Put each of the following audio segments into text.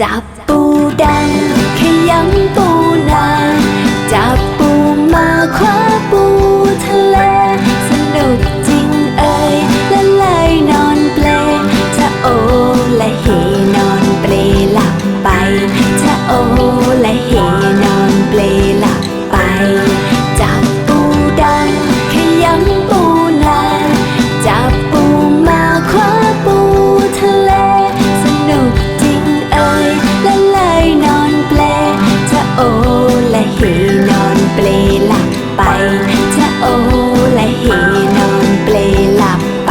จับปูแดงขยำปูนา ไปจะโอและเฮนอนเปลหลับไป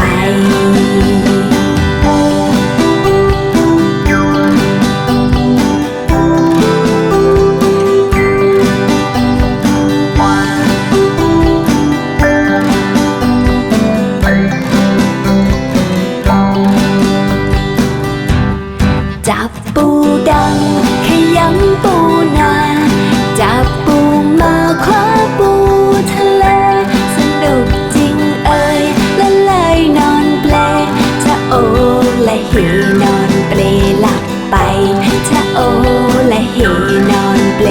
จับปูดังขยำปูนาจับปู เปลหลับไปจะโอและเหนอนเปล